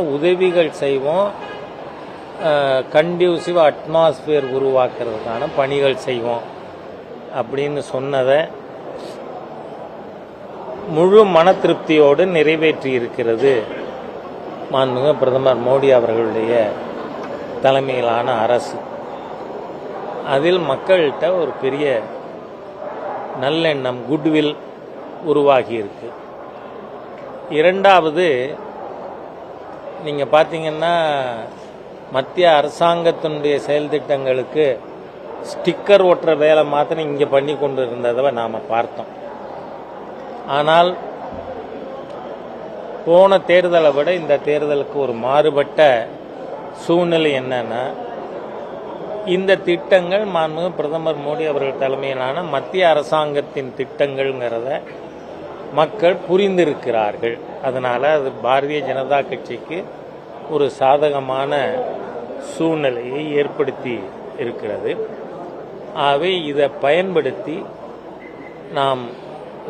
உதவிகள் செய்வோம். Conducive atmosphere உருவாக்குறதுக்கான பணிகள் செய்வோம். அப்படின்னு சொன்னதை முழு மன திருப்தியோடு நிறைவேற்றி இருக்கிறது. மாண்புமிகு பிரதமர் மோடி அவர்களுடைய தலைமையிலான அரசு. அதில் மக்கள்கிட்ட ஒரு பெரிய நல்லெண்ணம் குட்வில் உருவாகி இருக்கு. இரண்டாவது நீங்கள் பார்த்தீங்கன்னா மத்திய அரசாங்கத்தினுடைய செயல் திட்டங்களுக்கு ஸ்டிக்கர் ஒட்டுற வேலை மாத்திரம் இங்கே பண்ணி கொண்டு இருந்ததை நாம் பார்த்தோம். ஆனால் போன தேர்தலை விட இந்த தேர்தலுக்கு ஒரு மாறுபட்ட சூழ்நிலை என்னன்னா இந்த திட்டங்கள் மாண்பு பிரதமர் மோடி அவர்கள் தலைமையிலான மத்திய அரசாங்கத்தின் திட்டங்கள்ங்கிறத மக்கள் புரிந்திருக்கிறார்கள். அதனால் அது பாரதிய ஜனதா கட்சிக்கு ஒரு சாதகமான சூழ்நிலையை ஏற்படுத்தி இருக்கிறது. ஆகவே இதை பயன்படுத்தி நாம்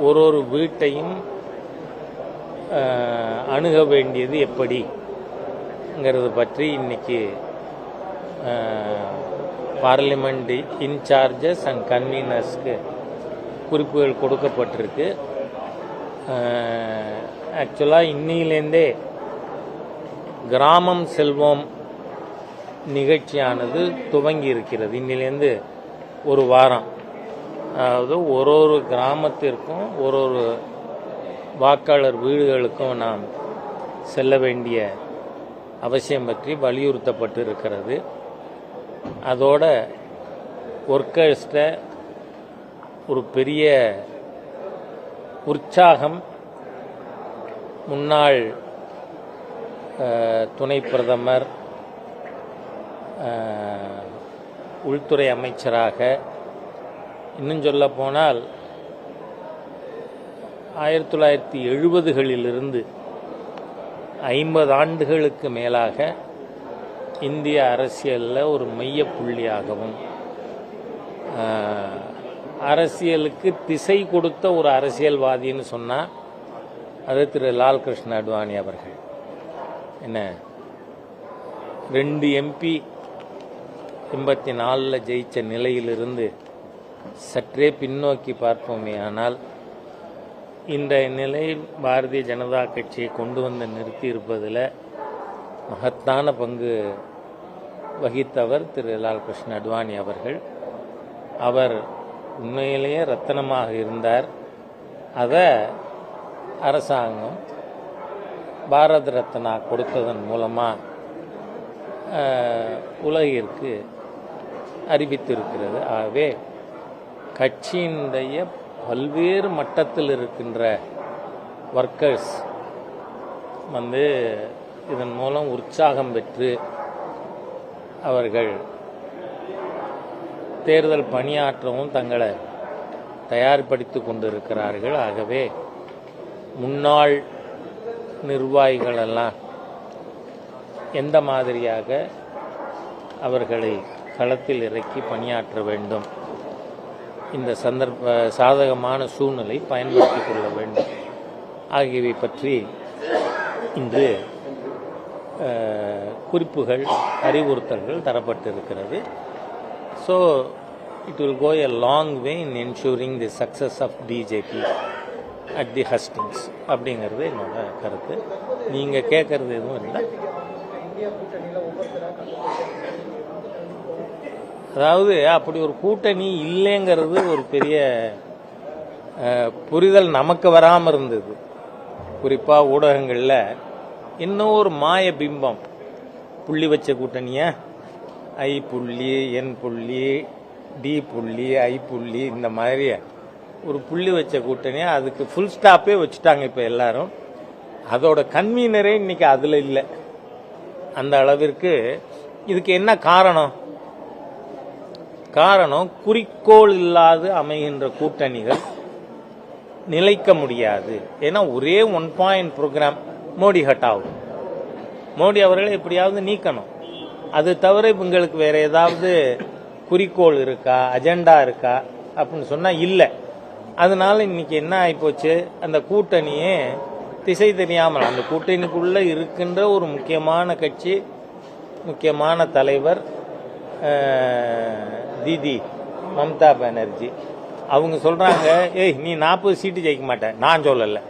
ஒரு ஒரு வீட்டையும் அணுக வேண்டியது எப்படிங்கிறது பற்றி இன்னைக்கு பார்லிமெண்ட் இன்சார்ஜஸ் அண்ட் கன்வீனர்ஸ்க்கு குறிப்புகள் கொடுக்கப்பட்டிருக்கு. ஆக்சுவலாக இன்னிலேருந்தே கிராமம் செல்வோம். நிகழ்ச்சியானது துவங்கி இருக்கிறது இன்னிலேருந்து ஒரு வாரம். அதாவது ஒரு ஒரு கிராமத்திற்கும் ஒரு ஒரு வாக்காளர் வீடுகளுக்கும் நாம் செல்ல வேண்டிய அவசியம் பற்றி வலியுறுத்தப்பட்டு இருக்கிறது அதோட ஒர்க்கர்ஸ்ட ஒரு பெரிய உற்சாகம் முன்னாள் துணை பிரதமர் உள்துறை அமைச்சராக. இன்னும் சொல்ல போனால் ஆயிரத்தி தொள்ளாயிரத்தி எழுபதுகளிலிருந்து ஐம்பது ஆண்டுகளுக்கு மேலாக இந்திய அரசியலில் ஒரு மையப்புள்ளியாகவும் அரசியலுக்கு திசை கொடுத்த ஒரு அரசியல்வாதின்னு சொன்னால் அது திரு லால் கிருஷ்ண அத்வானி அவர்கள். என்ன? ரெண்டு எம்பி எண்பத்தி நாலில் ஜெயிச்ச நிலையிலிருந்து சற்றே பின்னோக்கி பார்ப்போமே ஆனால் இந்த நிலையில் பாரதிய ஜனதா கட்சியை கொண்டு வந்து நிறுத்தி இருப்பதில் மகத்தான பங்கு வகித்தவர் திரு லால் கிருஷ்ண அத்வானி அவர்கள். அவர் உண்மையிலேயே ரத்தனமாக இருந்தார். அதை அரசாங்கம் பாரத ரத்னா கொடுத்ததன் மூலமாக உலகிற்கு அறிவித்திருக்கிறது. ஆகவே கட்சியினுடைய பல்வேறு மட்டத்தில் இருக்கின்ற ஒர்க்கர்ஸ் வந்து இதன் மூலம் உற்சாகம் பெற்று அவர்கள் தேர்தல் பணியாற்றவும் தங்களை தயார்படுத்தி கொண்டிருக்கிறார்கள். ஆகவே முன்னாள் நிர்வாகிகளெல்லாம் எந்த மாதிரியாக அவர்களை களத்தில் இறக்கி பணியாற்ற வேண்டும்? இந்த சந்தர்ப்ப சாதகமான சூழ்நிலை பயன்படுத்திக் கொள்ள வேண்டும். ஆகியவை பற்றி இன்று குறிப்புகள் அறிவுறுத்தல்கள் தரப்பட்டிருக்கிறது. So it will go a long way in ensuring the success of BJP at the hustings அப்படிங்கிறது என்னோட கருத்து. நீங்கள் கேட்கறது எதுவும் இல்லை. அதாவது அப்படி ஒரு கூட்டணி இல்லைங்கிறது ஒரு பெரிய புரிதல் நமக்கு வராமல் இருந்தது. குறிப்பாக ஊடகங்களில் இன்னும் ஒரு மாய பிம்பம். புள்ளி வச்ச கூட்டணியா? ஐ புள்ளி என் புள்ளி டி புள்ளி ஐ புள்ளி இந்த மாதிரி ஒரு புள்ளி வச்ச கூட்டணியா அதுக்கு ஃபுல் ஸ்டாப்பே வச்சுட்டாங்க இப்போ எல்லாரும். அதோட கன்வீனரே இன்னைக்கு அதில் இல்லை. அந்த அளவிற்கு இதுக்கு என்ன காரணம்? காரணம் குறிக்கோள் இல்லாது அமைகின்ற கூட்டணிகள் நிலைக்க முடியாது. ஏன்னா ஒரே ஒன் பாயிண்ட் ப்ரோக்ராம் மோடி ஆகும். மோடி அவர்களை எப்படியாவது நீக்கணும். அது தவிர உங்களுக்கு வேற ஏதாவது குறிக்கோள் இருக்கா அஜெண்டா இருக்கா அப்படின்னு சொன்னால் இல்லை. அதனால இன்னைக்கு என்ன ஆகிப்போச்சு அந்த கூட்டணியே திசை தெரியாமல் அந்த கூட்டணிக்குள்ளே இருக்கின்ற ஒரு முக்கியமான கட்சி முக்கியமான தலைவர் தீதி மம்தா பானர்ஜி. அவங்க சொல்கிறாங்க ஏய் நீ நாற்பது சீட்டு ஜெயிக்க மாட்டேன் நான் சொல்லலை.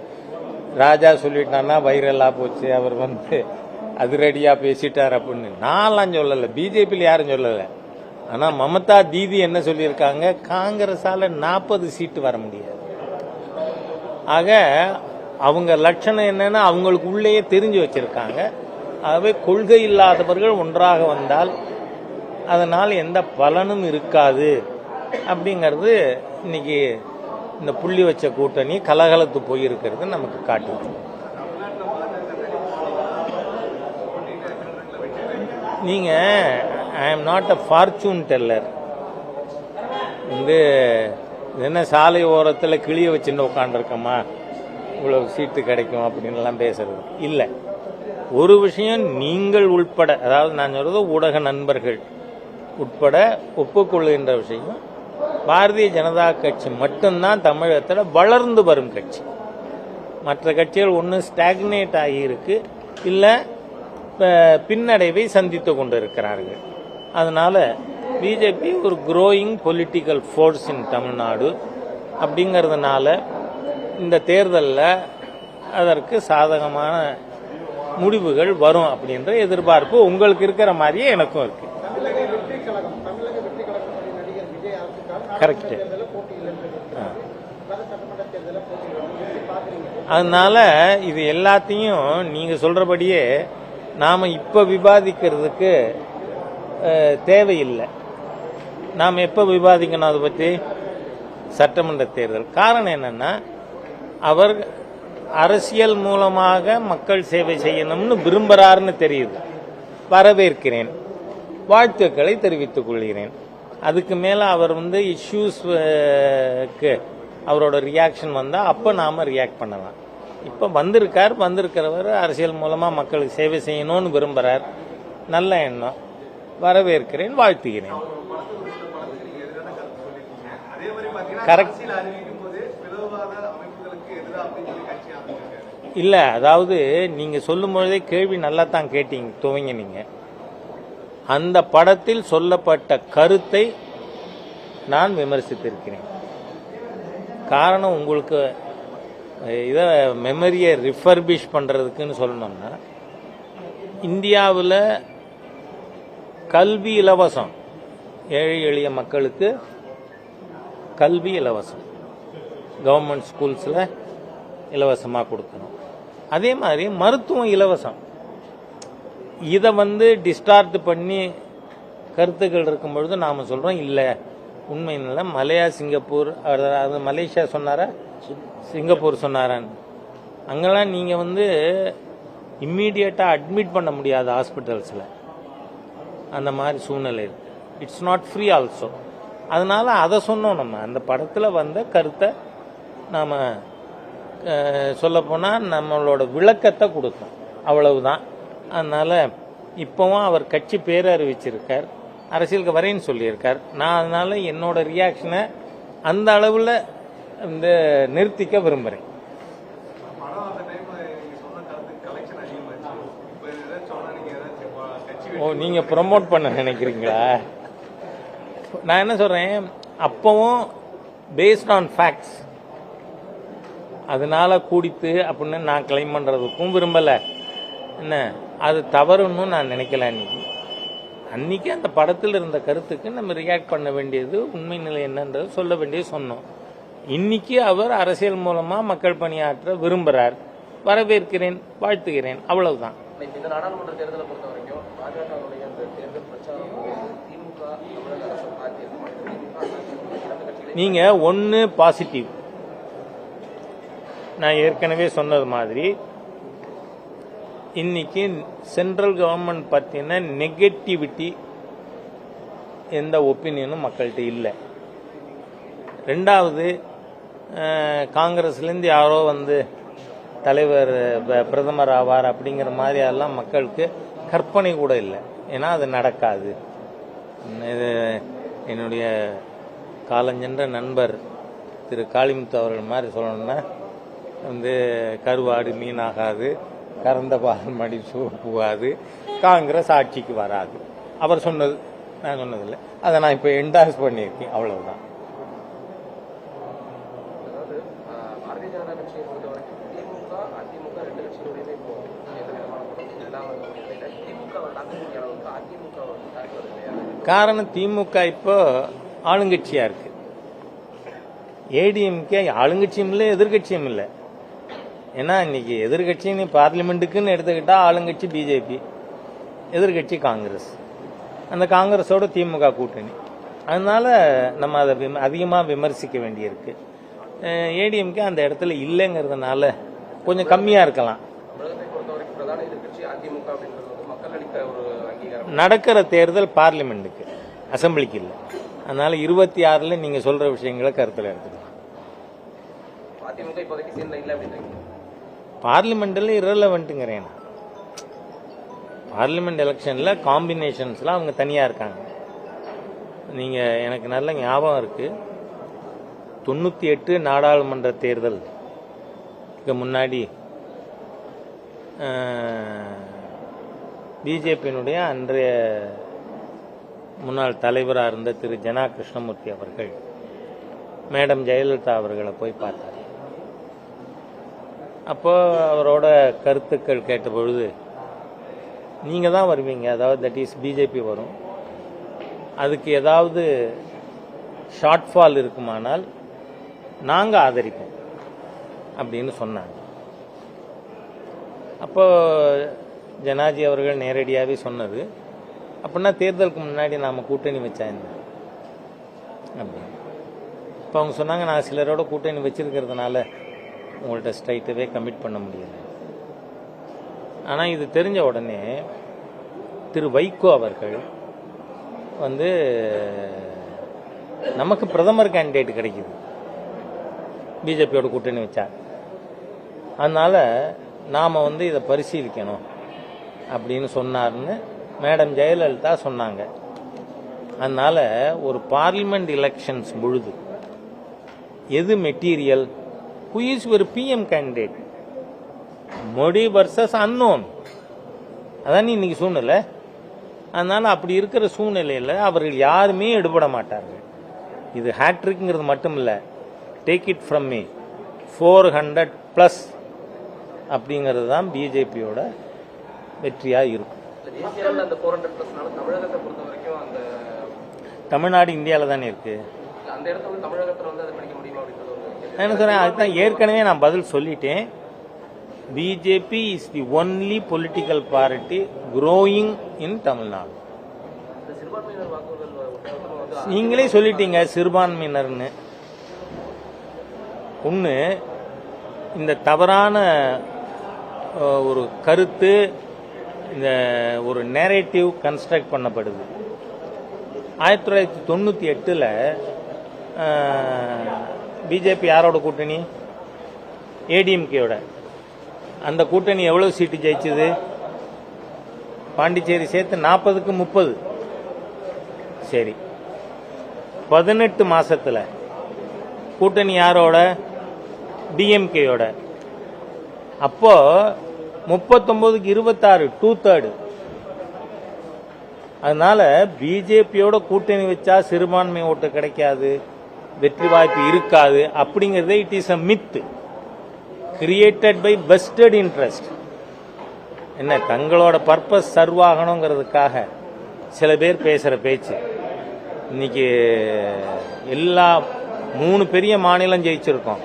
ராஜா சொல்லிட்டான்னா வைரலாக போச்சு அவர் வந்து அதிரடியாக பேசிட்டார் அப்படின்னு. நான்லாம் சொல்லலை. பிஜேபியில் யாரும் சொல்லலை. ஆனால் மமதா தீதி என்ன சொல்லியிருக்காங்க? காங்கிரஸால் நாற்பது சீட்டு வர முடியாது. ஆக அவங்க லட்சணம் என்னன்னா அவங்களுக்கு உள்ளேயே தெரிஞ்சு வச்சிருக்காங்க. ஆகவே கொள்கை இல்லாதவர்கள் ஒன்றாக வந்தால் அதனால் எந்த பலனும் இருக்காது. அப்படிங்கிறது இன்னைக்கு இந்த புள்ளி வச்ச கூட்டணி கலகலத்து போயிருக்கிறது நமக்கு காட்டுது. நீங்கள் I am not a fortune teller வந்து என்ன சாலை ஓரத்தில் கிளிய வச்சுட்டு உட்காந்துருக்கோமா இவ்வளோ சீட்டு கிடைக்கும் அப்படின்லாம் பேசுறது. இல்லை. ஒரு விஷயம் நீங்கள் உட்பட அதாவது நான் சொல்றது ஊடக நண்பர்கள் உட்பட ஒப்புக்கொள்கின்ற விஷயம் பாரதிய ஜனதா கட்சி மட்டும்தான் தமிழகத்தில் வளர்ந்து வரும் கட்சி. மற்ற கட்சிகள் ஒன்று ஸ்டாக்னேட் ஆகியிருக்கு இல்லை பின்னடைவை சந்தித்து கொண்டு இருக்கிறார்கள் அதனால் பிஜேபி ஒரு growing political force in Tamil Nadu அப்படிங்கிறதுனால இந்த தேர்தலில் அதற்கு சாதகமான முடிவுகள் வரும் அப்படின்ற எதிர்பார்ப்பு உங்களுக்கு இருக்கிற மாதிரியே எனக்கும் இருக்கு. கரெக்ட் அதனால இது எல்லாத்தையும் நீங்க சொல்றபடியே நாம இப்ப விவாதிக்கிறதுக்கு தேவையில்லை. நாம் எப்போ விவாதிக்கணும் அதை பற்றி சட்டமன்ற தேர்தல். காரணம் என்னென்னா அவர் அரசியல் மூலமாக மக்கள் சேவை செய்யணும்னு விரும்புகிறாருன்னு தெரியுது. வரவேற்கிறேன். வாழ்த்துக்களை தெரிவித்துக் கொள்கிறேன். அதுக்கு மேலே அவர் வந்து இஷ்யூஸ்க்கு அவரோட ரியாக்ஷன் வந்தால் அப்போ நாம் ரியாக்ட் பண்ணலாம். இப்போ வந்திருக்கார் வந்திருக்கிறவர் அரசியல் மூலமாக மக்களுக்கு சேவை செய்யணும்னு விரும்புகிறார் நல்ல எண்ணம். வரவேற்கிறேன் வாழ்த்துகிறேன். கரெக்ட். இல்லை அதாவது நீங்கள் சொல்லும் பொழுதே கேள்வி நல்லா தான் கேட்டீங்க துவங்கினீங்க. அந்த படத்தில் சொல்லப்பட்ட கருத்தை நான் விமர்சித்திருக்கிறேன். காரணம் உங்களுக்கு இதை மெமரியை ரிஃபர்பிஷ் பண்ணுறதுக்குன்னு சொல்லணும்னா இந்தியாவில் கல்வி இலவசம். ஏழை எளிய மக்களுக்கு கல்வி இலவசம். கவர்மெண்ட் ஸ்கூல்ஸில் இலவசமாக கொடுக்கணும். அதே மாதிரி மருத்துவம் இலவசம். இதை வந்து டிஸ்டார்ட் பண்ணி கருத்துக்கள் இருக்கும் பொழுது நாம் சொல்கிறோம் இல்லை. உண்மை இல்லை. மலையா சிங்கப்பூர் அது- அது மலேசியா சொன்னாரா? சிங்கப்பூர் சொன்னாரான்னு அங்கெல்லாம் நீங்கள் வந்து இம்மீடியட்டாக அட்மிட் பண்ண முடியாது ஹாஸ்பிட்டல்ஸில் அந்த மாதிரி சூழ்நிலை இருக்குது இட்ஸ் நாட் ஃப்ரீ ஆல்சோ அதனால் அதை சொன்னோம் நம்ம. அந்த படத்தில் வந்த கருத்தை நாம் சொல்லப்போனால் நம்மளோட விளக்கத்தை கொடுத்தோம். அவ்வளவுதான். அதனால் இப்போவும் அவர் கட்சி பேர் அறிவிச்சிருக்கார் அரசியலுக்கு வரேன்னு சொல்லியிருக்கார். நான் அதனால் என்னோடய ரியாக்ஷனை அந்த அளவில் இந்த நிறுத்திக்க விரும்புகிறேன் நீங்கள் ப்ரொமோட் பண்ண நினைக்கிறீங்களா? நான் என்ன சொல்கிறேன் அப்பவும் பேஸ்ட் ஆன் ஃபேக்ட்ஸ் அதனால கூடித்து அப்படின்னு நான் கிளைம் பண்ணுறதுக்கும் விரும்பலை. என்ன? அது தவறுன்னு நான் நினைக்கல அன்னைக்கு. அன்னைக்கு அந்த படத்தில் இருந்த கருத்துக்கு நம்ம ரியாக்ட் பண்ண வேண்டியது உண்மை நிலை என்னன்றது சொல்ல வேண்டியது சொன்னோம். இன்னைக்கு அவர் அரசியல் மூலமாக மக்கள் பணியாற்ற விரும்புகிறார் வரவேற்கிறேன் வாழ்த்துகிறேன். அவ்வளவுதான். பாஜகவுடைய அந்த தேர்தல் பிரச்சாரம் திமுக தமிழக அரசு பார்த்திருக்கும் நீங்க நீங்கள் ஒன்று பாசிட்டிவ் நான் ஏற்கனவே சொன்னது மாதிரி இன்னைக்கு சென்ட்ரல் கவர்மெண்ட் பார்த்தீங்கன்னா நெகட்டிவிட்டி எந்த ஒப்பீனியனும் மக்கள்கிட்ட இல்லை. ரெண்டாவது காங்கிரஸ்லேருந்து யாரோ வந்து தலைவர் ப- பிரதமர் ஆவார் அப்படிங்கிற மாதிரி எல்லாம் மக்களுக்கு கற்பனை கூட இல்லை. ஏன்னா அது நடக்காது. இது என்னுடைய காலஞ்சென்ற நண்பர் திரு காளிமுத்து அவர்கள் மாதிரி சொல்லணும்னா வந்து கருவாடு மீனாகாது கறந்த பால் மடி சோறு போகாது காங்கிரஸ் ஆட்சிக்கு வராது. அவர் சொன்னது நான் சொன்னதில்லை. அதை நான் இப்போ என்டாஸ் பண்ணியிருக்கேன். அவ்வளவுதான் அதாவது ஆஹ், பாரதிய ஜனதா கட்சியை பொறுத்தவரைக்கும் திமுக அதிமுக ரெண்டு கட்சிகளுடையுமே இப்போ எந்த விதமான தொடர்பும் இல்லாம இருக்க நிலையில திமுக தாக்கக்கூடிய அளவுக்கு அதிமுக வந்து தாக்குவது இல்லையா காரணம் திமுக இப்போ ஆளுங்கட்சியாக இருக்கு. ஏடிஎம்கே ஆளுங்கட்சியும் இல்லை எதிர்கட்சியும் இல்லை. ஏன்னா இன்னைக்கு எதிர்கட்சின்னு பார்லிமெண்ட்டுக்குன்னு எடுத்துக்கிட்டால் ஆளுங்கட்சி பிஜேபி எதிர்கட்சி காங்கிரஸ். அந்த காங்கிரஸோட திமுக கூட்டணி. அதனால நம்ம அதை விம அதிகமாக விமர்சிக்க வேண்டியிருக்கு. ஏடிஎம்கே அந்த இடத்துல இல்லைங்கிறதுனால கொஞ்சம் கம்மியாக இருக்கலாம். நடக்கிற தேர்தல் பார்லிமெண்ட்டுக்கு அசெம்பிளிக்கு இல்லை. அதனால இருபத்தி ஆறுல நீங்க சொல்ற விஷயங்களை கருத்தில் எடுத்துக்கலாம். பார்லிமெண்ட்டில் இரலவெண்ட்டுங்கிறேன். பார்லிமெண்ட் எலெக்ஷன்ல காம்பினேஷன்ஸ்ல அவங்க தனியா இருக்காங்க. நீங்க எனக்கு நல்ல ஞாபகம் இருக்கு. தொண்ணூத்தி எட்டு நாடாளுமன்ற தேர்தல். முன்னாடி பிஜேபியினுடைய அன்றைய முன்னாள் தலைவராக இருந்த திரு ஜனா கிருஷ்ணமூர்த்தி அவர்கள் மேடம் ஜெயலலிதா அவர்களை போய் பார்த்தார். அப்போ அவரோட கருத்துக்கள் கேட்ட பொழுது நீங்கள் தான் வருவீங்க அதாவது தட் இஸ் பிஜேபி வரும். அதுக்கு ஏதாவது ஷார்ட்ஃபால் இருக்குமானால் நாங்கள் ஆதரிப்போம் அப்படின்னு சொன்னாங்க. அப்போது ஜனாஜி அவர்கள் நேரடியாகவே சொன்னது. அப்படின்னா தேர்தலுக்கு முன்னாடி நாம் கூட்டணி வச்சா என்ன? அப்படின்னு இப்போ அவங்க சொன்னாங்க நான் சிலரோட கூட்டணி வச்சிருக்கிறதுனால உங்கள்கிட்ட ஸ்ட்ரைட்டவே கமிட் பண்ண முடியல. ஆனால் இது தெரிஞ்ச உடனே திரு வைகோ அவர்கள் வந்து நமக்கு பிரதமர் கேண்டிடேட் கிடைக்குது. பிஜேபியோட கூட்டணி வச்சா. அதனால் நாம் வந்து இதை பரிசீலிக்கணும். அப்படின்னு சொன்னார்னு மேடம் ஜெயலலிதா சொன்னாங்க. அதனால் ஒரு பார்லிமெண்ட் எலெக்ஷன்ஸ் பொழுது எது மெட்டீரியல் ஹூ இஸ் ஒரு PM candidate Modi versus unknown அதான் நீ இன்னைக்கு சூழ்நிலை. அதனால் அப்படி இருக்கிற சூழ்நிலையில் அவர்கள் யாருமே எடுபட மாட்டார்கள். இது ஹேட்ரிக்ங்கிறது மட்டும் இல்லை take it from me four hundred plus அப்படிங்கிறது தான் பிஜேபியோட வெற்றியாக இருக்கும். தமிழ்நாடு இந்தியாவில் தானே. நான் என்ன சொல்றேன் அதுதான் ஏற்கனவே நான் பதில் சொல்லிட்டேன். BJP is the only political party growing in Tamil Nadu நீங்களே சொல்லிட்டீங்க சிறுபான்மையினர்னு. ஒன்று இந்த தவறான ஒரு கருத்து இந்த ஒரு நேரேட்டிவ் கன்ஸ்ட்ரக்ட் பண்ணப்படுது. ஆயிரத்தி தொள்ளாயிரத்தி தொண்ணூற்றி எட்டில் பிஜேபி யாரோட கூட்டணி? ஏடிஎம்கேயோட அந்த கூட்டணி எவ்வளோ சீட்டு ஜெயிச்சது? பாண்டிச்சேரி சேர்த்து நாற்பதுக்கு முப்பது. சரி. பதினெட்டு மாதத்தில் கூட்டணி யாரோட? டிஎம்கேயோட அப்போது முப்பத்தொன்பதுக்கு இருபத்தாறு டூ தேர்டு அதனால பிஜேபியோட கூட்டணி வச்சா சிறுபான்மை ஓட்டு கிடைக்காது வெற்றி வாய்ப்பு இருக்காது அப்படிங்கிறதே it is a myth created by vested interest என்ன தங்களோட பர்பஸ் சர்வாகணுங்கிறதுக்காக சில பேர் பேசுகிற பேச்சு. இன்னைக்கு எல்லா மூணு பெரிய மாநிலம் ஜெயிச்சிருக்கோம்.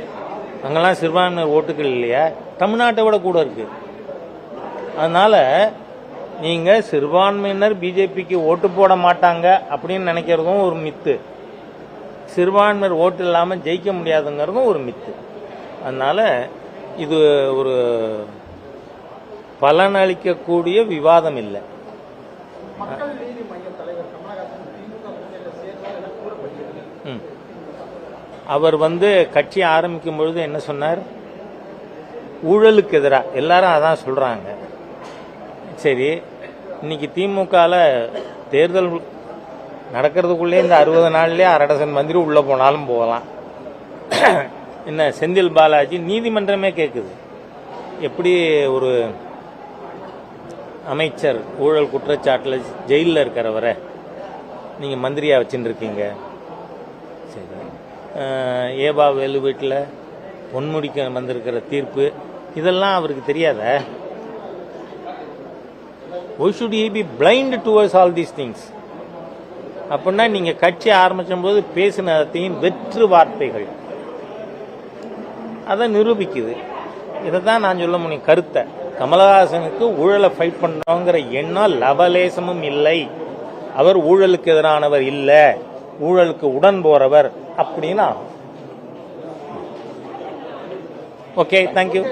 அங்கெல்லாம் சிறுபான்மையினர் ஓட்டுகள் இல்லையா? தமிழ்நாட்டை விட கூட இருக்குது அதனால நீங்க சிறுபான்மையினர் பிஜேபிக்கு ஓட்டு போட மாட்டாங்க அப்படின்னு நினைக்கிறதும் ஒரு மித்து. சிறுபான்மையினர் ஓட்டு இல்லாமல் ஜெயிக்க முடியாதுங்கிறதும் ஒரு மித்து. அதனால இது ஒரு பலனளிக்கக்கூடிய விவாதம் இல்லை. அவர் வந்து கட்சி ஆரம்பிக்கும் பொழுது என்ன சொன்னார்? ஊழலுக்கு எதிராக எல்லாரும் அதான் சொல்றாங்க. சரி இன்னைக்கு திமுகவில் தேர்தல் நடக்கிறதுக்குள்ளே இந்த அறுபது நாள்லேயே அரடசன் மந்திரி உள்ளே போனாலும் போகலாம். என்ன செந்தில் பாலாஜி நீதிமன்றமே கேட்குது எப்படி ஒரு அமைச்சர் ஊழல் குற்றச்சாட்டில் ஜெயிலில் இருக்கிறவரை நீங்கள் மந்திரியாக வச்சுட்டு இருக்கீங்க. சரி. ஏபா வேலு வீட்டில் பொன்முடிக்க வந்திருக்கிற தீர்ப்பு இதெல்லாம் அவருக்கு தெரியாத? Why should he be blind towards all these things அப்படின்னா நீங்கள் கட்சி ஆரம்பிச்சும் போது பேசினதையும் வெற்று வார்த்தைகள். அதை நிரூபிக்குது. இதை தான் நான் சொல்ல முடியும் கருத்தை. கமலஹாசனுக்கு ஊழலை ஃபைட் பண்ணோங்கிற எண்ணம் லவலேசமும் இல்லை. அவர் ஊழலுக்கு எதிரானவர் இல்லை. ஊழலுக்கு உடன் போறவர் அப்படின்னா ஓகே தேங்க்யூ